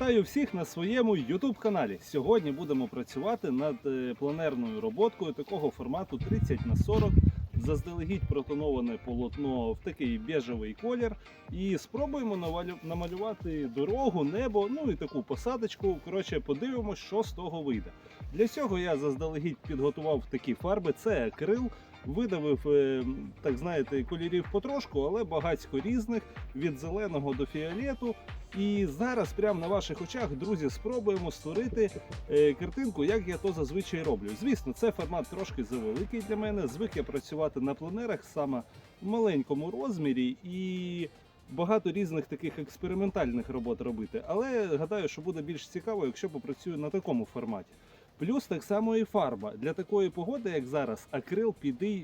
Вітаю всіх на своєму YouTube каналі. Сьогодні будемо працювати над е, планерною роботкою такого формату 30 на 40 заздалегідь протоноване полотно в такий біжевий колір. І спробуємо намалювати дорогу, небо, ну і таку посадочку. Коротше, подивимось, що з того вийде. Для цього я заздалегідь підготував такі фарби: це акрил. Видавив, е, так знаєте, кольорів потрошку, але багатько різних від зеленого до фіолету. І зараз, прямо на ваших очах, друзі, спробуємо створити е, картинку, як я то зазвичай роблю. Звісно, це формат трошки завеликий для мене. Звик я працювати на пленерах саме в маленькому розмірі і багато різних таких експериментальних робот робити. Але гадаю, що буде більш цікаво, якщо попрацюю на такому форматі. Плюс так само і фарба. Для такої погоди, як зараз, акрил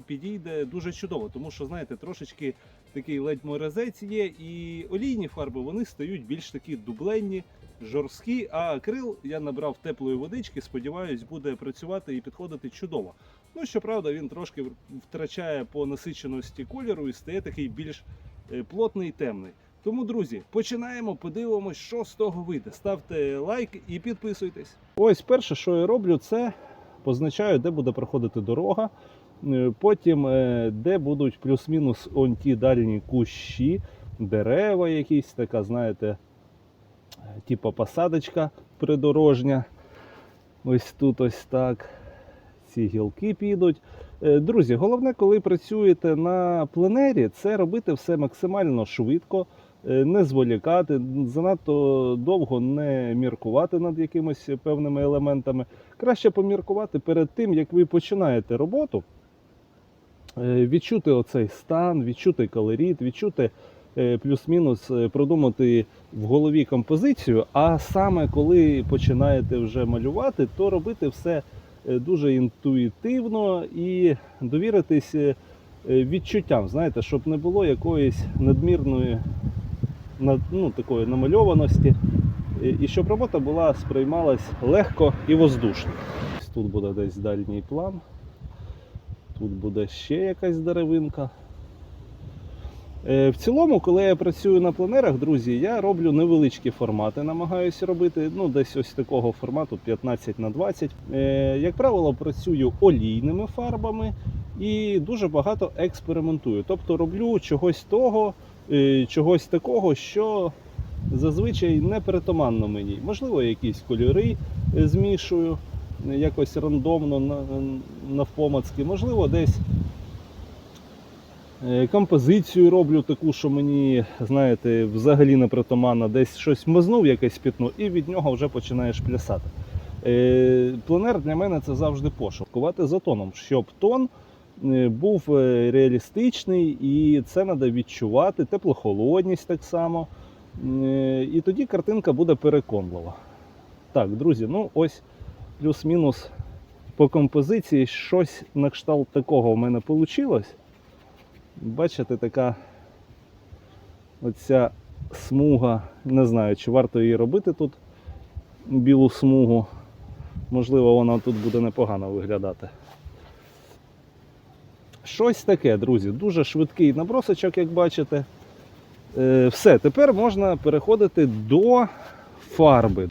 підійде дуже чудово, тому що, знаєте, трошечки такий ледь морозець є, і олійні фарби вони стають більш такі дубленні, жорсткі. А акрил я набрав теплої водички, сподіваюсь, буде працювати і підходити чудово. Ну, щоправда, він трошки втрачає по насиченості кольору і стає такий більш е, плотний і темний. Тому, друзі, починаємо, подивимось, що з того вийде. Ставте лайк і підписуйтесь. Ось перше, що я роблю, це позначаю, де буде проходити дорога. Е, Потім, е, де будуть плюс-мінус он ті дальні кущі, дерева якісь, така, знаєте, типу посадочка придорожня. Ось тут ось так. Ці гілки підуть. Е, Друзі, головне, коли працюєте на пленері, це робити все максимально швидко, не зволікати, занадто довго не міркувати над якимись певними елементами. Краще поміркувати перед тим, як ви починаєте роботу, е, відчути оцей стан, відчути колорит, відчути е, плюс-мінус, е, продумати в голові композицію. А саме коли починаєте вже малювати, то робити все е, дуже інтуїтивно і довіритись е, е, відчуттям, знаєте, щоб не було якоїсь надмірної над- ну, такої намальованості, і щоб робота була сприймалась легко і воздушно. Тут буде десь дальній план, тут буде ще якась деревинка. Е, В цілому, коли я працюю на пленерах, друзі, я роблю невеличкі формати, намагаюся робити, ну десь ось такого формату 15 на 20. Е, Як правило, працюю олійними фарбами і дуже багато експериментую. Тобто роблю чогось того, чогось такого, що зазвичай не притаманно мені. Можливо, якісь кольори е, змішую е, якось рандомно на- навпомацки, можливо, десь Е, Композицію роблю таку, що мені, знаєте, взагалі не притаманна, десь щось мазнув, якесь пітно, і від нього вже починаєш плясати. Е, Пленер для мене це завжди пошук. Кувати за тоном, щоб тон е, був е, реалістичний, і це треба відчувати, теплохолодність так само. Е, І тоді картинка буде переконлива. Так, друзі, ну ось плюс-мінус по композиції щось на кшталт такого в мене вийшло. Бачите, така оця смуга. Не знаю, чи варто її робити тут білу смугу. Можливо, вона тут буде непогано виглядати. Щось таке, друзі, дуже швидкий набросочок, як бачите. Е, Все, тепер можна переходити до фарби.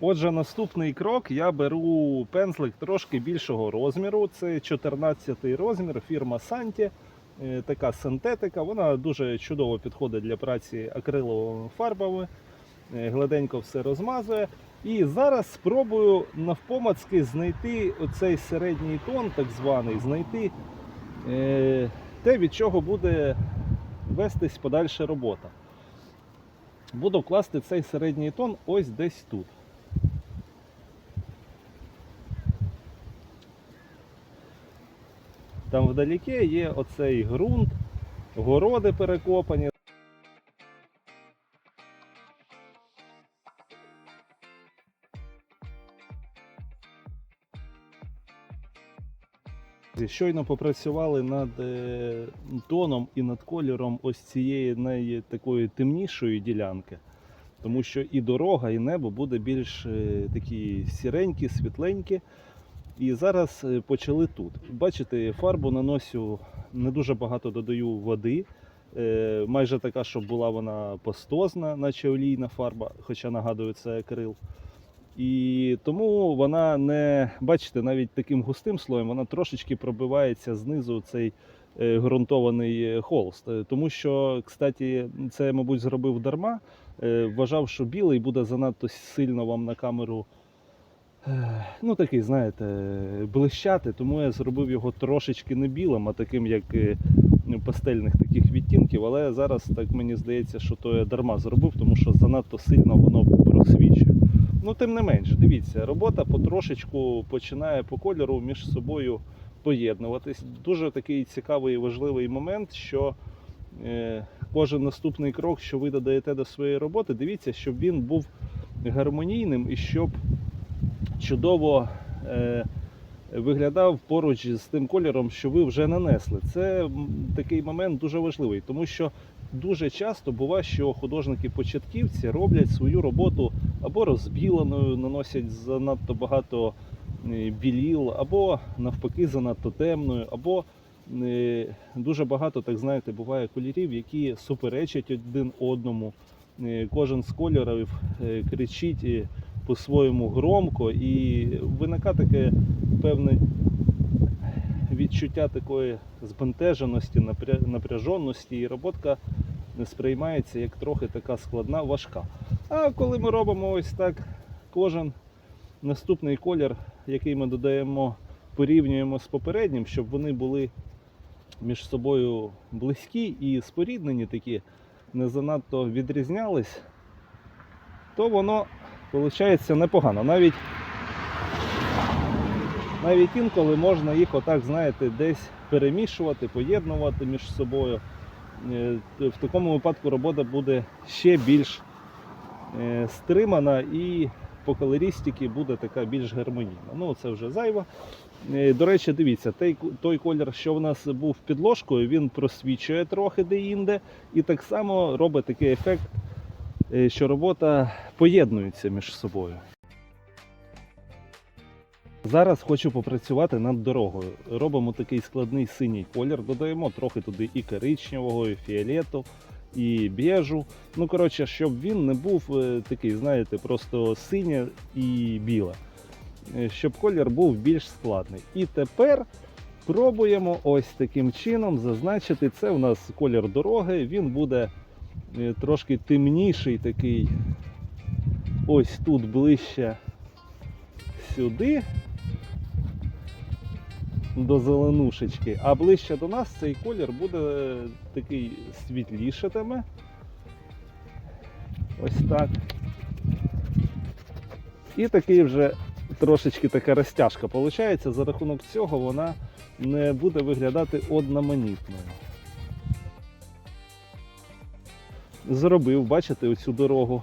Отже, наступний крок я беру пензлик трошки більшого розміру. Це 14 розмір, фірма Santi. Е, Така синтетика. Вона дуже чудово підходить для праці акриловими фарбами. Е, Гладенько все розмазує. І зараз спробую навпомацки знайти оцей середній тон, так званий, знайти е, те, від чого буде вестись подальша робота. Буду класти цей середній тон ось десь тут. Там вдалеке є оцей ґрунт, городи перекопані. Щойно попрацювали над е, тоном і над кольором ось цієї най- такої темнішої ділянки. Тому що і дорога, і небо буде більш е, такі сіренькі, світленькі. І зараз е, почали тут. Бачите, фарбу наносю не дуже багато додаю води. Е, майже така, щоб була вона пастозна, наче олійна фарба, хоча нагадую, це акрил. І тому вона не, бачите, навіть таким густим слоєм вона трошечки пробивається знизу цей е, ґрунтований холст. Тому що, кстати, це мабуть, зробив дарма. Вважав, що білий буде занадто сильно вам на камеру. Ну, такий, знаєте, блищати, тому я зробив його трошечки не білим, а таким, як пастельних таких відтінків. Але зараз так мені здається, що то я дарма зробив, тому що занадто сильно воно просвічує. Ну, тим не менш, дивіться, робота потрошечку починає по кольору між собою поєднуватись. Дуже такий цікавий і важливий момент, що е, кожен наступний крок, що ви додаєте до своєї роботи, дивіться, щоб він був гармонійним і щоб чудово е, виглядав поруч з тим кольором, що ви вже нанесли. Це такий момент дуже важливий, тому що дуже часто буває, що художники-початківці роблять свою роботу або розбіленою, наносять занадто багато е, біліл, або навпаки занадто темною, або е, дуже багато, так знаєте, буває кольорів, які суперечать один одному. Кожен з кольорів кричить по-своєму громко, і виникає таке певне відчуття такої збентеженості, напряженості, і роботка не сприймається як трохи така складна, важка. А коли ми робимо ось так, кожен наступний колір, який ми додаємо, порівнюємо з попереднім, щоб вони були між собою близькі і споріднені такі, не занадто відрізнялись, то воно виходить непогано. Навіть, навіть інколи можна їх отак, знаєте, десь перемішувати, поєднувати між собою. Е, В такому випадку робота буде ще більш е, стримана і по колористиці буде така більш гармонійна. Ну, це вже зайво. Е, До речі, дивіться, той, той колір, що в нас був підложкою, він просвічує трохи де-інде, і так само робить такий ефект, що робота поєднується між собою. Зараз хочу попрацювати над дорогою. Робимо такий складний синій колір, додаємо трохи туди і коричневого, і фіолету, і бежу. Ну, коротше, щоб він не був е, такий, знаєте, просто синє і біле. Е, Щоб колір був більш складний. І тепер пробуємо ось таким чином зазначити. Це у нас колір дороги, він буде е, трошки темніший такий. Ось тут ближче сюди до зеленушечки, а ближче до нас цей колір буде такий світлішатиме. Ось так. І такий вже трошечки така розтяжка виходить. За рахунок цього вона не буде виглядати одноманітною. Зробив, бачите, оцю дорогу.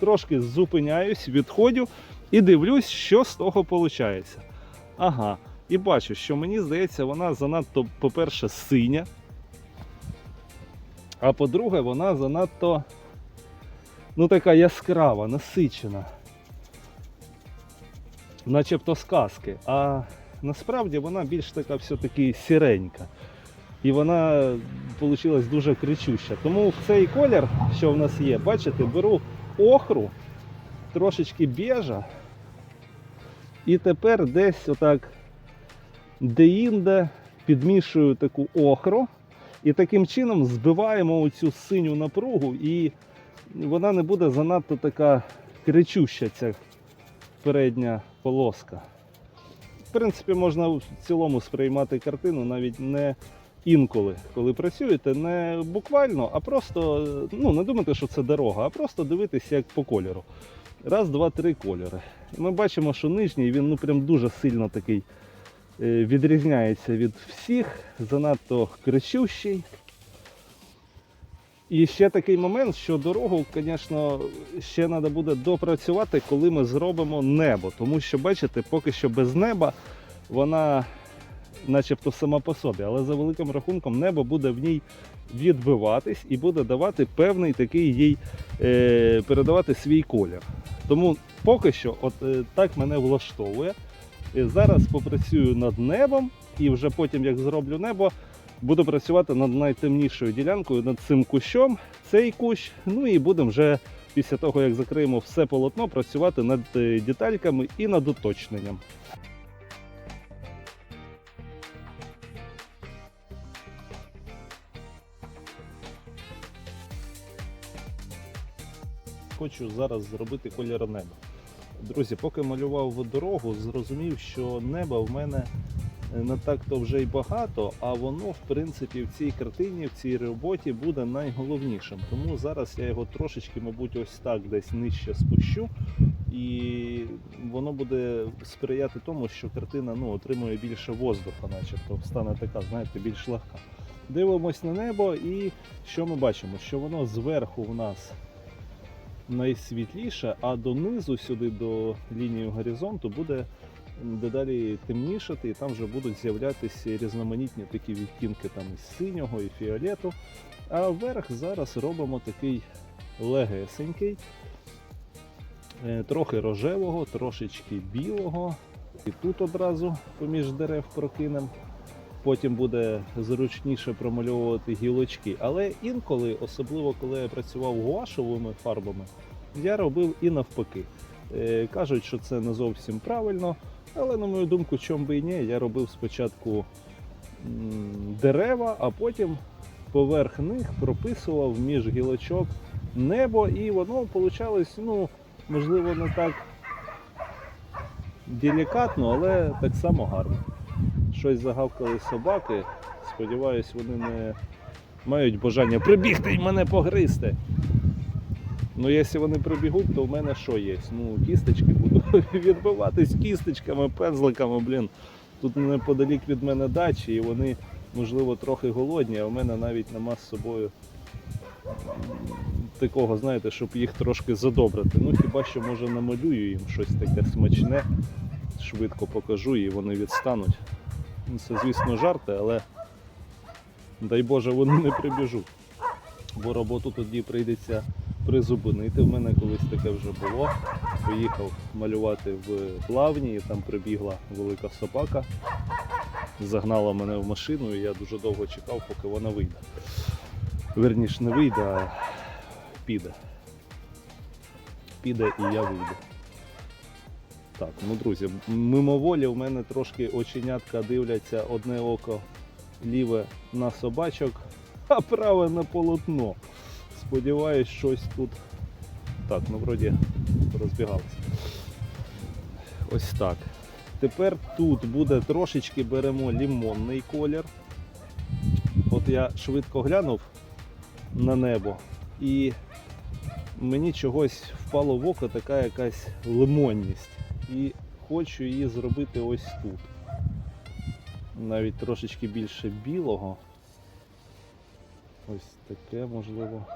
Трошки зупиняюсь, відходю і дивлюсь, що з того виходить. Ага, і бачу, що мені здається, вона занадто, по-перше, синя. А по-друге, вона занадто ну, така яскрава, насичена. Начебто сказки. А насправді вона більш така все-таки сіренька. І вона вийшла дуже кричуща. Тому в цей колір, що в нас є, бачите, беру охру, трошечки біжа. І тепер десь отак де-інде підмішую таку охру. І таким чином збиваємо оцю синю напругу, і вона не буде занадто така кричуща, ця передня полоска. В принципі, можна в цілому сприймати картину навіть не інколи, коли працюєте, не буквально, а просто ну, не думати, що це дорога, а просто дивитися як по кольору. Раз, два, три кольори. І ми бачимо, що нижній він ну, прям дуже сильно такий е, відрізняється від всіх, занадто кричущий. І ще такий момент, що дорогу, звісно, ще треба буде допрацювати, коли ми зробимо небо. Тому що, бачите, поки що без неба вона начебто сама по собі, але за великим рахунком небо буде в ній відбиватись і буде давати певний такий їй е, передавати свій колір. Тому поки що, от е, так мене влаштовує. І зараз попрацюю над небом, і вже потім, як зроблю небо, буду працювати над найтемнішою ділянкою, над цим кущом, цей кущ. Ну і будемо вже після того, як закриємо все полотно, працювати над е, детальками і над уточненням. Хочу зараз зробити колір неба. Друзі, поки малював дорогу, зрозумів, що неба в мене не так то вже й багато, а воно, в принципі, в цій картині, в цій роботі буде найголовнішим. Тому зараз я його трошечки, мабуть, ось так десь нижче спущу, і воно буде сприяти тому, що картина ну, отримує більше воздуха, начебто стане така, знаєте, більш легка. Дивимось на небо, і що ми бачимо? Що воно зверху в нас найсвітліше, а донизу сюди до лінії горизонту буде дедалі темнішати, і там вже будуть з'являтися різноманітні такі відтінки там із синього і фіолету. А вверх зараз робимо такий легесенький, е, трохи рожевого, трошечки білого. І тут одразу поміж дерев прокинемо. Потім буде зручніше промальовувати гілочки. Але інколи, особливо коли я працював гуашевими фарбами, я робив і навпаки. Е, Кажуть, що це не зовсім правильно, але на мою думку, чом би і ні, я робив спочатку дерева, а потім поверх них прописував між гілочок небо, і воно вийшло, ну, можливо, не так делікатно, але так само гарно. Щось загавкали собаки. Сподіваюсь, вони не мають бажання прибігти і мене погризти. Ну, якщо вони прибігуть, то в мене що є? Ну, кісточки буду відбиватись кісточками, пензликами, блін. Тут неподалік від мене дачі, і вони, можливо, трохи голодні, а в мене навіть нема з собою такого, знаєте, щоб їх трошки задобрити. Ну, хіба що може намалюю їм щось таке смачне, швидко покажу і вони відстануть. Ну, Це, звісно, жарти, але дай Боже, вони не прибіжуть. Бо роботу тоді прийдеться призупинити. В мене колись таке вже було. Поїхав малювати в плавні, і там прибігла велика собака, загнала мене в машину, і я дуже довго чекав, поки вона вийде. Верніше не вийде, а піде. Піде і я вийду. Так, ну друзі, мимоволі в мене трошки оченятка дивляться одне око ліве на собачок, а праве на полотно. Сподіваюсь, щось тут. Так, ну вроді розбігалися. Ось так. Тепер тут буде трошечки беремо лімонний колір. От я швидко глянув на небо і мені чогось впало в око така якась лимонність. І хочу її зробити ось тут. Навіть трошечки більше білого. Ось таке можливо.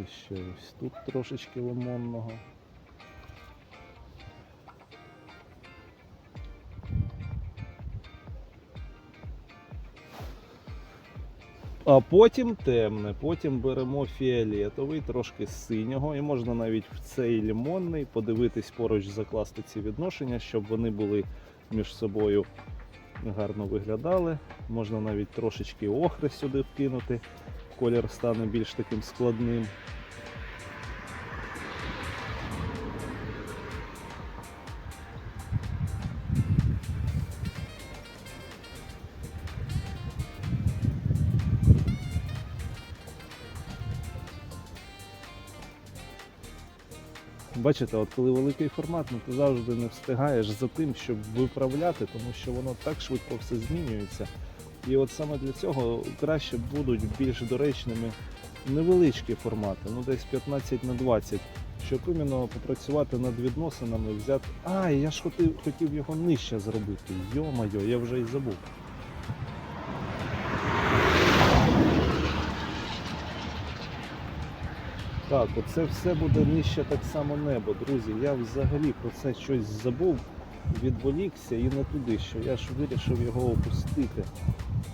І ще ось тут трошечки лимонного. А потім темне, потім беремо фіолетовий, трошки синього, і можна навіть в цей лимонний подивитись поруч, закласти ці відношення, щоб вони були між собою гарно виглядали. Можна навіть трошечки охри сюди вкинути, колір стане більш таким складним. Бачите, от коли великий формат, ну ти завжди не встигаєш за тим, щоб виправляти, тому що воно так швидко все змінюється. І от саме для цього краще будуть більш доречними невеличкі формати, ну десь 15 на 20, щоб іменно попрацювати над відносинами, взяти. А, я ж хотів, хотів його нижче зробити. Йо-майо, я вже й забув. Так, оце все буде нижче так само небо, друзі. Я взагалі про це щось забув, відволікся і не туди, що я ж вирішив його опустити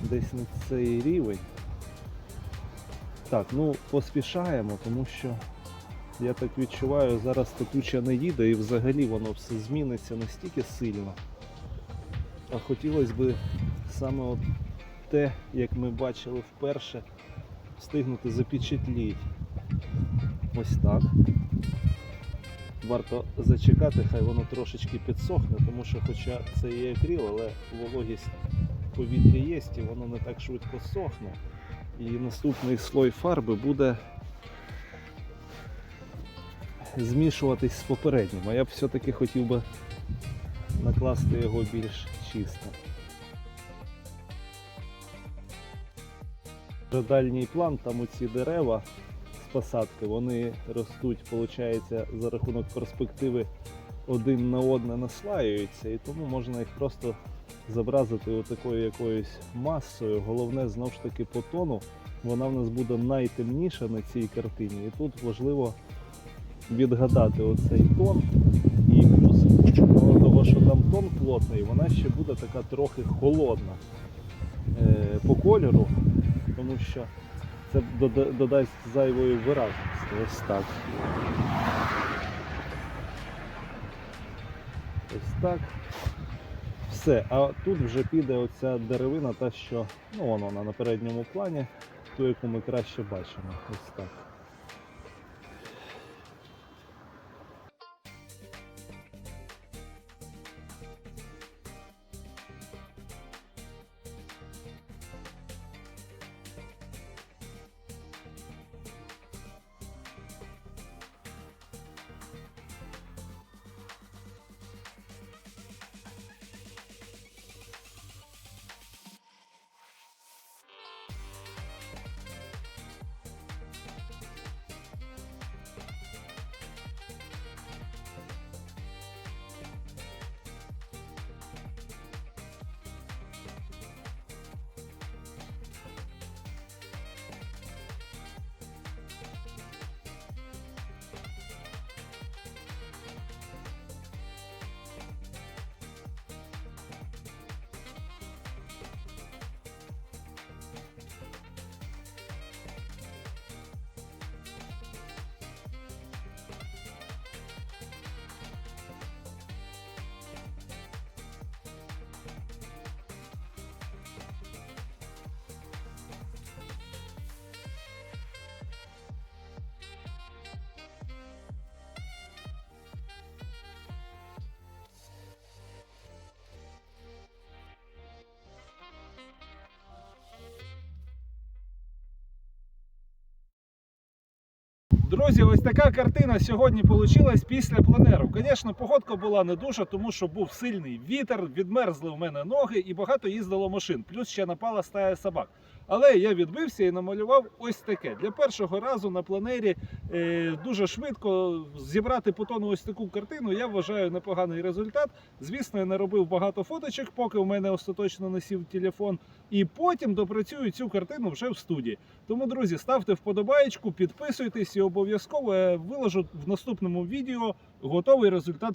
десь на цей рівень. Так, ну поспішаємо, тому що я так відчуваю, зараз та не їде і взагалі воно все зміниться настільки сильно. А хотілося б саме от те, як ми бачили вперше, встигнути запечатліть. Ось так. Варто зачекати, хай воно трошечки підсохне, тому що хоча це є акрил, але вологість повітря є і воно не так швидко сохне. І наступний слой фарби буде змішуватись з попереднім. А я б все-таки хотів би накласти його більш чисто. Дальній план, там оці дерева посадки, вони ростуть, виходить, за рахунок перспективи один на одне наслаюються, і тому можна їх просто зобразити отакою якоюсь масою. Головне, знову ж таки, по тону. Вона в нас буде найтемніша на цій картині. І тут важливо відгадати оцей тон. І плюс мало того, що там тон плотний, вона ще буде така трохи холодна е, по кольору, тому що це додасть зайвої виразності. Ось так. Ось так. Все, а тут вже піде оця деревина, та що, ну воно вона на передньому плані, ту, яку ми краще бачимо. Ось так. Друзі, ось така картина сьогодні вийшла після планеру. Звісно, погодка була не дуже, тому що був сильний вітер, відмерзли в мене ноги і багато їздило машин. Плюс ще напала стая собак. Але я відбився і намалював ось таке. Для першого разу на планері е, дуже швидко зібрати по тону ось таку картину. Я вважаю непоганий результат. Звісно, я не робив багато фоточок, поки в мене остаточно не сів телефон. І потім допрацюю цю картину вже в студії. Тому, друзі, ставте вподобаєчку, підписуйтесь і обов'язково я виложу в наступному відео готовий результат